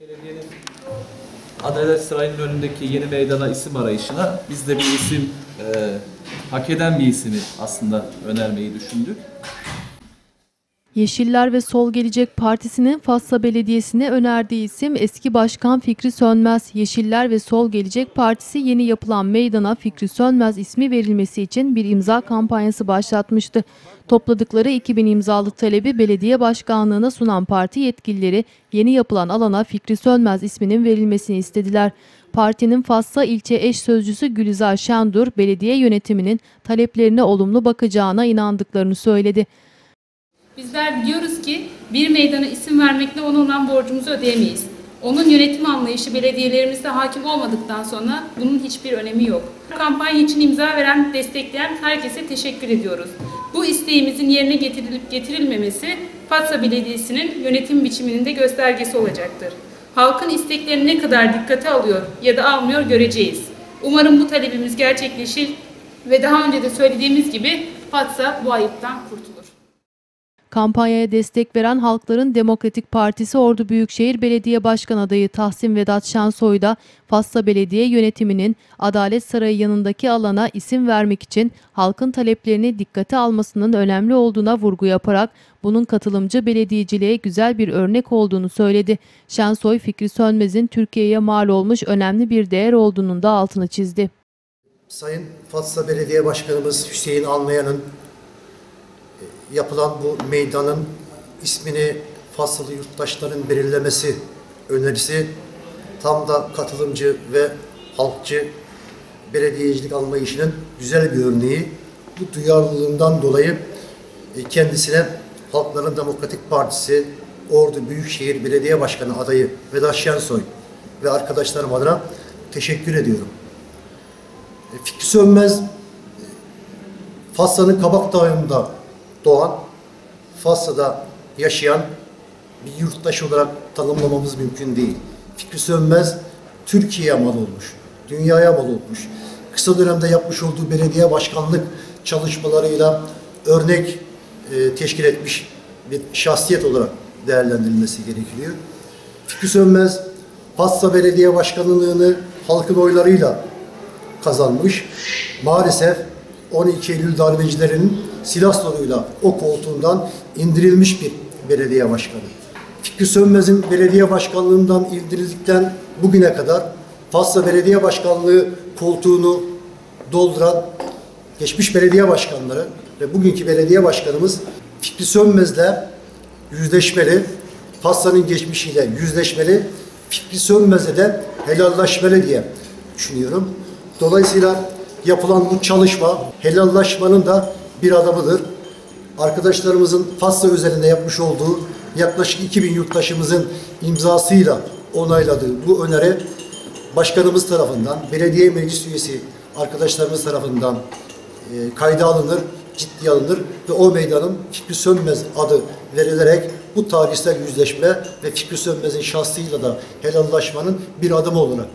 Belediyenin Adalet Sarayı'nın önündeki yeni meydana isim arayışına biz de bir isim, e, hak eden bir ismi aslında önermeyi düşündük. Yeşiller ve Sol Gelecek Partisi'nin Fatsa Belediyesi'ne önerdiği isim eski başkan Fikri Sönmez. Yeşiller ve Sol Gelecek Partisi yeni yapılan meydana Fikri Sönmez ismi verilmesi için bir imza kampanyası başlatmıştı. Topladıkları 2000 imzalık talebi belediye başkanlığına sunan parti yetkilileri yeni yapılan alana Fikri Sönmez isminin verilmesini istediler. Partinin Fatsa ilçe eş sözcüsü Gülizar Şendur, belediye yönetiminin taleplerine olumlu bakacağına inandıklarını söyledi. Bizler biliyoruz ki bir meydana isim vermekle ona olan borcumuzu ödeyemeyiz. Onun yönetim anlayışı belediyelerimizde hakim olmadıktan sonra bunun hiçbir önemi yok. Bu kampanya için imza veren, destekleyen herkese teşekkür ediyoruz. Bu isteğimizin yerine getirilip getirilmemesi Fatsa Belediyesi'nin yönetim biçiminin de göstergesi olacaktır. Halkın isteklerini ne kadar dikkate alıyor ya da almıyor göreceğiz. Umarım bu talebimiz gerçekleşir ve daha önce de söylediğimiz gibi Fatsa bu ayıptan kurtulur. Kampanyaya destek veren Halkların Demokratik Partisi Ordu Büyükşehir Belediye Başkan adayı Tahsin Vedat Şensoy da Fatsa Belediye yönetiminin Adalet Sarayı yanındaki alana isim vermek için halkın taleplerini dikkate almasının önemli olduğuna vurgu yaparak bunun katılımcı belediyeciliğe güzel bir örnek olduğunu söyledi. Şensoy Fikri Sönmez'in Türkiye'ye mal olmuş önemli bir değer olduğunun da altını çizdi. Sayın Fatsa Belediye Başkanımız Hüseyin Almayan'ın e, yapılan bu meydanın ismini Faslı yurttaşların belirlemesi önerisi tam da katılımcı ve halkçı belediyecilik anlayışının güzel bir örneği. Bu duyarlılığından dolayı e, kendisine Halkların Demokratik Partisi Ordu Büyükşehir Belediye Başkanı adayı Vedat Şensoy ve arkadaşlarım adına teşekkür ediyorum. E, Fikri Sönmez, e, Fassa'nın Kabak Dağı'nda doğan, Fassa'da yaşayan bir yurttaş olarak tanımlamamız mümkün değil. Fikri Sönmez, Türkiye'ye mal olmuş, dünyaya mal olmuş. Kısa dönemde yapmış olduğu belediye başkanlık çalışmalarıyla örnek e, teşkil etmiş bir şahsiyet olarak değerlendirilmesi gerekiyor. Fikri Sönmez, Fassa Belediye Başkanlığını halkın oylarıyla kazanmış. Maalesef 12 Eylül darbecilerinin silah soruyla o koltuğundan indirilmiş bir belediye başkanı. Fikri Sönmez'in belediye başkanlığından indirildikten bugüne kadar Fasla Belediye Başkanlığı koltuğunu dolduran geçmiş belediye başkanları ve bugünkü belediye başkanımız Fikri Sönmez'le yüzleşmeli, Fassa'nın geçmişiyle yüzleşmeli, Fikri Sönmez'e de helallaşmalı diye düşünüyorum. Dolayısıyla yapılan bu çalışma helallaşmanın da bir adımıdır. Arkadaşlarımızın Fassa üzerinde yapmış olduğu yaklaşık 2000 yurttaşımızın imzasıyla onayladığı bu öneri başkanımız tarafından, belediye meclis üyesi arkadaşlarımız tarafından e, kayda alınır, ciddiye alınır ve o meydanın Fikri Sönmez adı verilerek bu tarihsel yüzleşme ve Fikri Sönmez'in şahsıyla da helallaşmanın bir adımı olarak